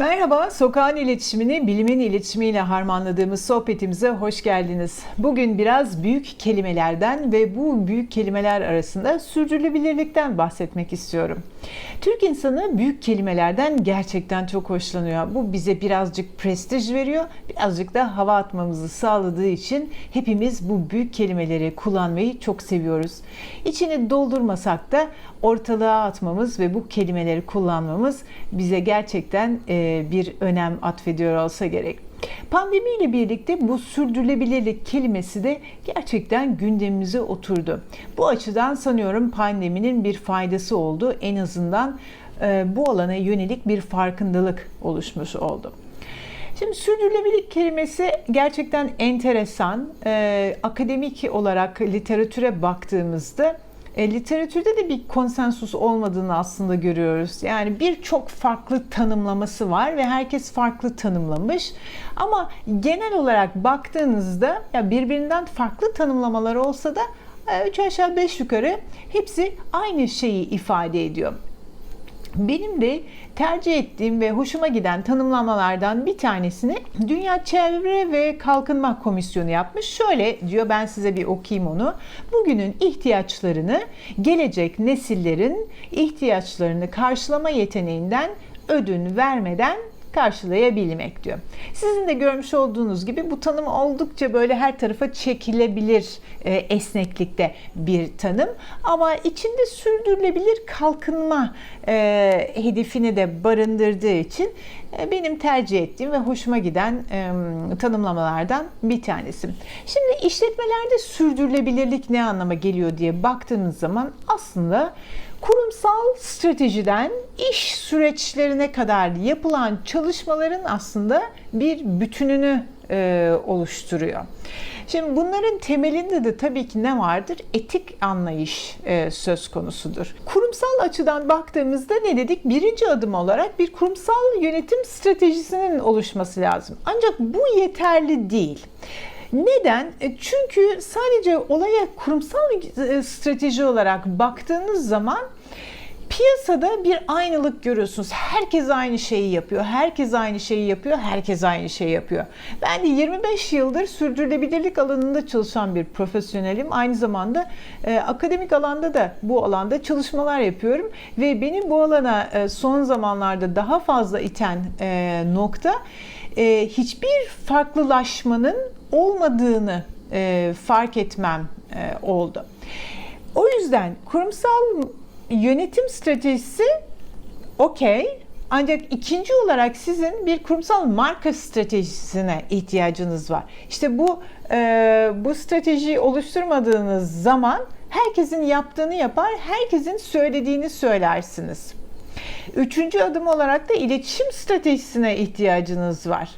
Merhaba, sokağın iletişimini bilimin iletişimiyle harmanladığımız sohbetimize hoş geldiniz. Bugün biraz büyük kelimelerden ve bu büyük kelimeler arasında sürdürülebilirlikten bahsetmek istiyorum. Türk insanı büyük kelimelerden gerçekten çok hoşlanıyor. Bu bize birazcık prestij veriyor, birazcık da hava atmamızı sağladığı için hepimiz bu büyük kelimeleri kullanmayı çok seviyoruz. İçini doldurmasak da ortalığa atmamız ve bu kelimeleri kullanmamız bize gerçekten e, bir önem atfediyor olsa gerek. Pandemiyle birlikte bu sürdürülebilirlik kelimesi de gerçekten gündemimize oturdu. Bu açıdan sanıyorum pandeminin bir faydası oldu. En azından e, bu alana yönelik bir farkındalık oluşmuş oldu. Şimdi sürdürülebilirlik kelimesi gerçekten enteresan. E, akademik olarak literatüre baktığımızda e, literatürde de bir konsensus olmadığını aslında görüyoruz. Yani birçok farklı tanımlaması var ve herkes farklı tanımlamış. Ama genel olarak baktığınızda ya birbirinden farklı tanımlamalar olsa da 3 aşağı 5 yukarı hepsi aynı şeyi ifade ediyor. Benim de tercih ettiğim ve hoşuma giden tanımlamalardan bir tanesini Dünya Çevre ve Kalkınma Komisyonu yapmış. Şöyle diyor ben size bir okuyayım onu. Bugünün ihtiyaçlarını gelecek nesillerin ihtiyaçlarını karşılama yeteneğinden ödün vermeden karşılayabilmek diyor. Sizin de görmüş olduğunuz gibi bu tanım oldukça böyle her tarafa çekilebilir e, esneklikte bir tanım ama içinde sürdürülebilir kalkınma e, hedefini de barındırdığı için e, benim tercih ettiğim ve hoşuma giden e, tanımlamalardan bir tanesi. Şimdi işletmelerde sürdürülebilirlik ne anlama geliyor diye baktığımız zaman aslında kurumsal stratejiden iş süreçlerine kadar yapılan çalışmaların aslında bir bütününü e, oluşturuyor. Şimdi bunların temelinde de tabii ki ne vardır? Etik anlayış e, söz konusudur. Kurumsal açıdan baktığımızda ne dedik? Birinci adım olarak bir kurumsal yönetim stratejisinin oluşması lazım. Ancak bu yeterli değil. Neden? E, çünkü sadece olaya kurumsal e, strateji olarak baktığınız zaman piyasada bir aynılık görüyorsunuz. Herkes aynı şeyi yapıyor. Herkes aynı şeyi yapıyor. Herkes aynı şeyi yapıyor. Ben de 25 yıldır sürdürülebilirlik alanında çalışan bir profesyonelim. Aynı zamanda e, akademik alanda da bu alanda çalışmalar yapıyorum ve benim bu alana e, son zamanlarda daha fazla iten e, nokta e, hiçbir farklılaşmanın olmadığını e, fark etmem e, oldu. O yüzden kurumsal yönetim stratejisi okey ancak ikinci olarak sizin bir kurumsal marka stratejisine ihtiyacınız var. İşte bu e, bu stratejiyi oluşturmadığınız zaman herkesin yaptığını yapar, herkesin söylediğini söylersiniz. Üçüncü adım olarak da iletişim stratejisine ihtiyacınız var.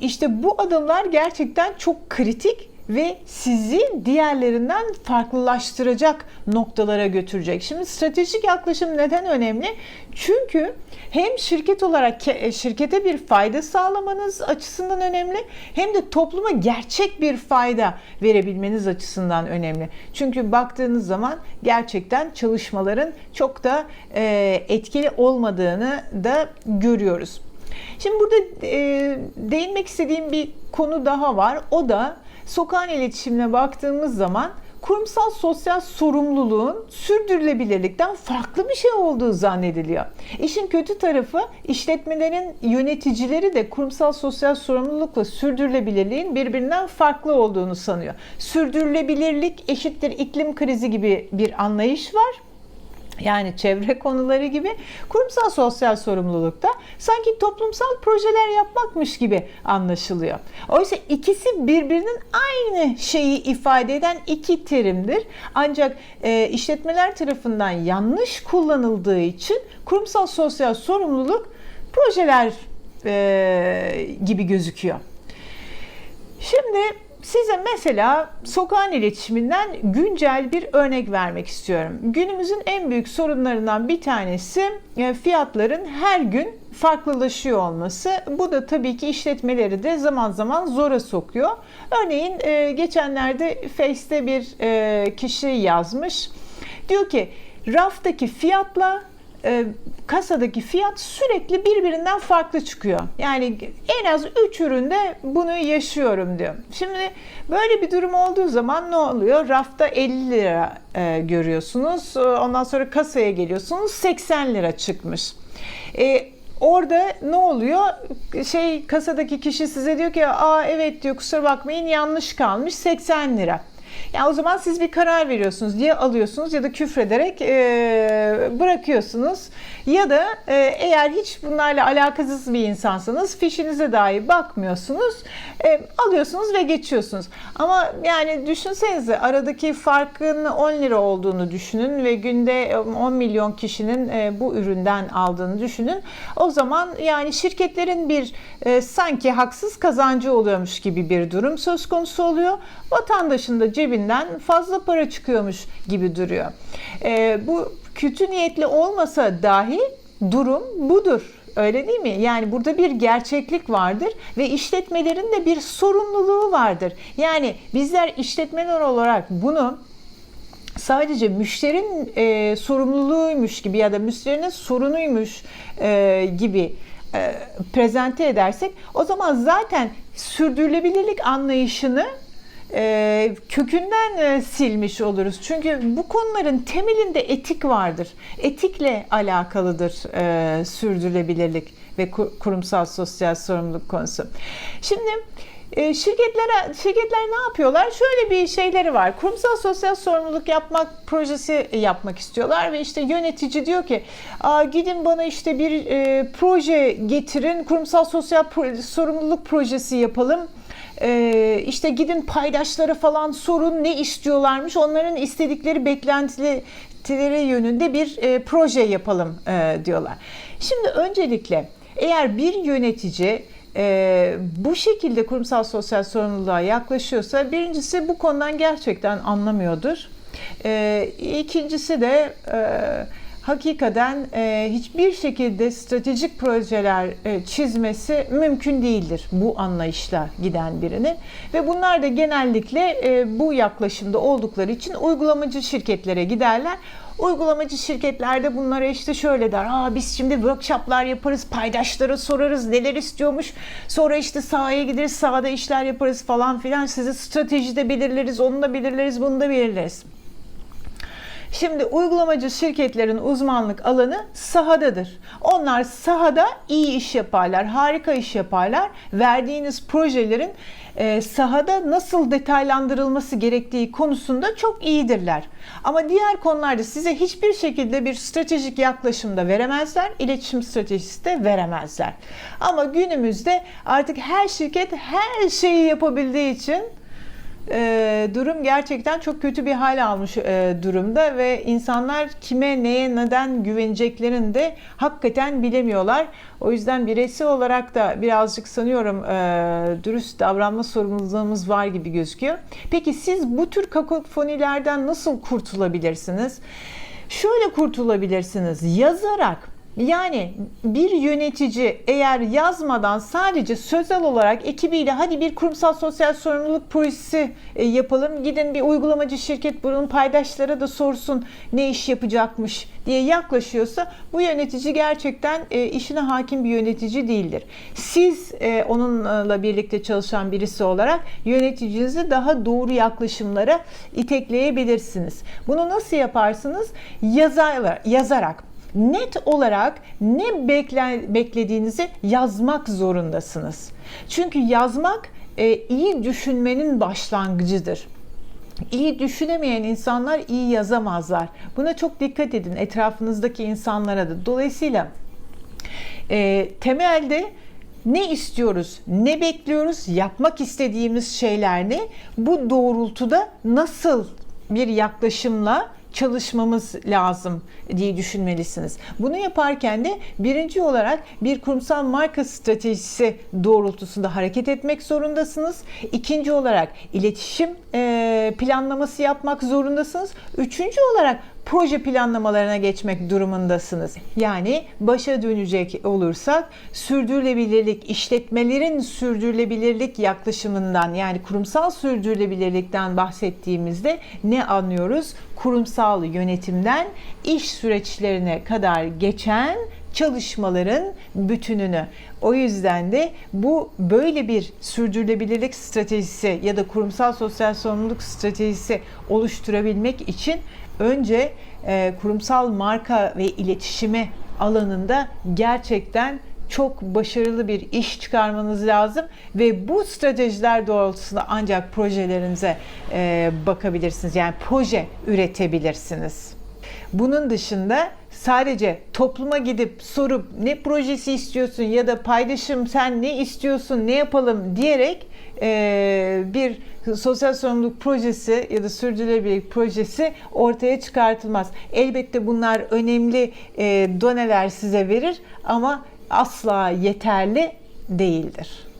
İşte bu adımlar gerçekten çok kritik ve sizi diğerlerinden farklılaştıracak noktalara götürecek. Şimdi stratejik yaklaşım neden önemli? Çünkü hem şirket olarak e, şirkete bir fayda sağlamanız açısından önemli hem de topluma gerçek bir fayda verebilmeniz açısından önemli. Çünkü baktığınız zaman gerçekten çalışmaların çok da e, etkili olmadığını da görüyoruz. Şimdi burada e, değinmek istediğim bir konu daha var. O da sokağın iletişimine baktığımız zaman kurumsal sosyal sorumluluğun sürdürülebilirlikten farklı bir şey olduğu zannediliyor. İşin kötü tarafı işletmelerin yöneticileri de kurumsal sosyal sorumlulukla sürdürülebilirliğin birbirinden farklı olduğunu sanıyor. Sürdürülebilirlik eşittir iklim krizi gibi bir anlayış var yani çevre konuları gibi kurumsal sosyal sorumlulukta sanki toplumsal projeler yapmakmış gibi anlaşılıyor. Oysa ikisi birbirinin aynı şeyi ifade eden iki terimdir. Ancak e, işletmeler tarafından yanlış kullanıldığı için kurumsal sosyal sorumluluk projeler e, gibi gözüküyor. Şimdi Size mesela sokağın iletişiminden güncel bir örnek vermek istiyorum. Günümüzün en büyük sorunlarından bir tanesi e, fiyatların her gün farklılaşıyor olması. Bu da tabii ki işletmeleri de zaman zaman zora sokuyor. Örneğin e, geçenlerde Face'te bir e, kişi yazmış. Diyor ki raftaki fiyatla e, kasadaki fiyat sürekli birbirinden farklı çıkıyor. Yani en az 3 üründe bunu yaşıyorum diyor. Şimdi böyle bir durum olduğu zaman ne oluyor? Rafta 50 lira e, görüyorsunuz. Ondan sonra kasaya geliyorsunuz 80 lira çıkmış. E, Orada ne oluyor? Şey kasadaki kişi size diyor ki aa evet diyor kusura bakmayın yanlış kalmış 80 lira. Ya o zaman siz bir karar veriyorsunuz diye alıyorsunuz ya da küfrederek e, bırakıyorsunuz. Ya da e, eğer hiç bunlarla alakasız bir insansanız fişinize dahi bakmıyorsunuz. E, alıyorsunuz ve geçiyorsunuz. Ama yani düşünsenize aradaki farkın 10 lira olduğunu düşünün ve günde 10 milyon kişinin e, bu üründen aldığını düşünün. O zaman yani şirketlerin bir e, sanki haksız kazancı oluyormuş gibi bir durum söz konusu oluyor. Vatandaşın da cebinden fazla para çıkıyormuş gibi duruyor. E, bu kötü niyetli olmasa dahi durum budur. Öyle değil mi? Yani burada bir gerçeklik vardır ve işletmelerin de bir sorumluluğu vardır. Yani bizler işletmeler olarak bunu sadece müşterinin e, sorumluluğuymuş gibi ya da müşterinin sorunuymuş e, gibi e, prezente edersek o zaman zaten sürdürülebilirlik anlayışını e, kökünden e, silmiş oluruz. Çünkü bu konuların temelinde etik vardır. Etikle alakalıdır e, sürdürülebilirlik ve kur, kurumsal sosyal sorumluluk konusu. Şimdi e, şirketlere şirketler ne yapıyorlar? Şöyle bir şeyleri var. Kurumsal sosyal sorumluluk yapmak projesi yapmak istiyorlar ve işte yönetici diyor ki, Aa, gidin bana işte bir e, proje getirin, kurumsal sosyal pro- sorumluluk projesi yapalım. Ee, işte gidin paydaşlara falan sorun ne istiyorlarmış onların istedikleri beklentileri yönünde bir e, proje yapalım e, diyorlar. Şimdi öncelikle eğer bir yönetici e, bu şekilde kurumsal sosyal sorumluluğa yaklaşıyorsa birincisi bu konudan gerçekten anlamıyordur. E, ikincisi de e, hakikaten e, hiçbir şekilde stratejik projeler e, çizmesi mümkün değildir bu anlayışla giden birinin. Ve bunlar da genellikle e, bu yaklaşımda oldukları için uygulamacı şirketlere giderler. Uygulamacı şirketlerde bunlara işte şöyle der. Aa biz şimdi workshoplar yaparız, paydaşlara sorarız neler istiyormuş. Sonra işte sahaya gideriz, sahada işler yaparız falan filan. Size strateji de belirleriz, onu da belirleriz, bunu da belirleriz. Şimdi uygulamacı şirketlerin uzmanlık alanı sahadadır. Onlar sahada iyi iş yaparlar, harika iş yaparlar. Verdiğiniz projelerin e, sahada nasıl detaylandırılması gerektiği konusunda çok iyidirler. Ama diğer konularda size hiçbir şekilde bir stratejik yaklaşımda veremezler, iletişim stratejisi de veremezler. Ama günümüzde artık her şirket her şeyi yapabildiği için e, durum gerçekten çok kötü bir hal almış e, durumda ve insanlar kime neye neden güveneceklerini de hakikaten bilemiyorlar. O yüzden bireysel olarak da birazcık sanıyorum e, dürüst davranma sorumluluğumuz var gibi gözüküyor. Peki siz bu tür kakofonilerden nasıl kurtulabilirsiniz? Şöyle kurtulabilirsiniz yazarak yani bir yönetici eğer yazmadan sadece sözel olarak ekibiyle hadi bir kurumsal sosyal sorumluluk projesi e, yapalım. Gidin bir uygulamacı şirket bunun paydaşlara da sorsun ne iş yapacakmış diye yaklaşıyorsa bu yönetici gerçekten e, işine hakim bir yönetici değildir. Siz e, onunla birlikte çalışan birisi olarak yöneticinizi daha doğru yaklaşımlara itekleyebilirsiniz. Bunu nasıl yaparsınız? Yazar, yazarak net olarak ne bekle, beklediğinizi yazmak zorundasınız. Çünkü yazmak e, iyi düşünmenin başlangıcıdır. İyi düşünemeyen insanlar iyi yazamazlar. Buna çok dikkat edin etrafınızdaki insanlara da. Dolayısıyla e, temelde ne istiyoruz, ne bekliyoruz, yapmak istediğimiz şeyler ne? Bu doğrultuda nasıl bir yaklaşımla çalışmamız lazım diye düşünmelisiniz. Bunu yaparken de birinci olarak bir kurumsal marka stratejisi doğrultusunda hareket etmek zorundasınız. İkinci olarak iletişim planlaması yapmak zorundasınız. Üçüncü olarak proje planlamalarına geçmek durumundasınız. Yani başa dönecek olursak sürdürülebilirlik, işletmelerin sürdürülebilirlik yaklaşımından yani kurumsal sürdürülebilirlikten bahsettiğimizde ne anlıyoruz? Kurumsal yönetimden iş süreçlerine kadar geçen çalışmaların bütününü. O yüzden de bu böyle bir sürdürülebilirlik stratejisi ya da kurumsal sosyal sorumluluk stratejisi oluşturabilmek için önce e, kurumsal marka ve iletişimi alanında gerçekten çok başarılı bir iş çıkarmanız lazım ve bu stratejiler doğrultusunda ancak projelerinize e, bakabilirsiniz. Yani proje üretebilirsiniz. Bunun dışında sadece topluma gidip sorup ne projesi istiyorsun ya da paylaşım sen ne istiyorsun ne yapalım diyerek e, bir sosyal sorumluluk projesi ya da sürdürülebilirlik projesi ortaya çıkartılmaz. Elbette bunlar önemli e, doneler size verir ama asla yeterli değildir.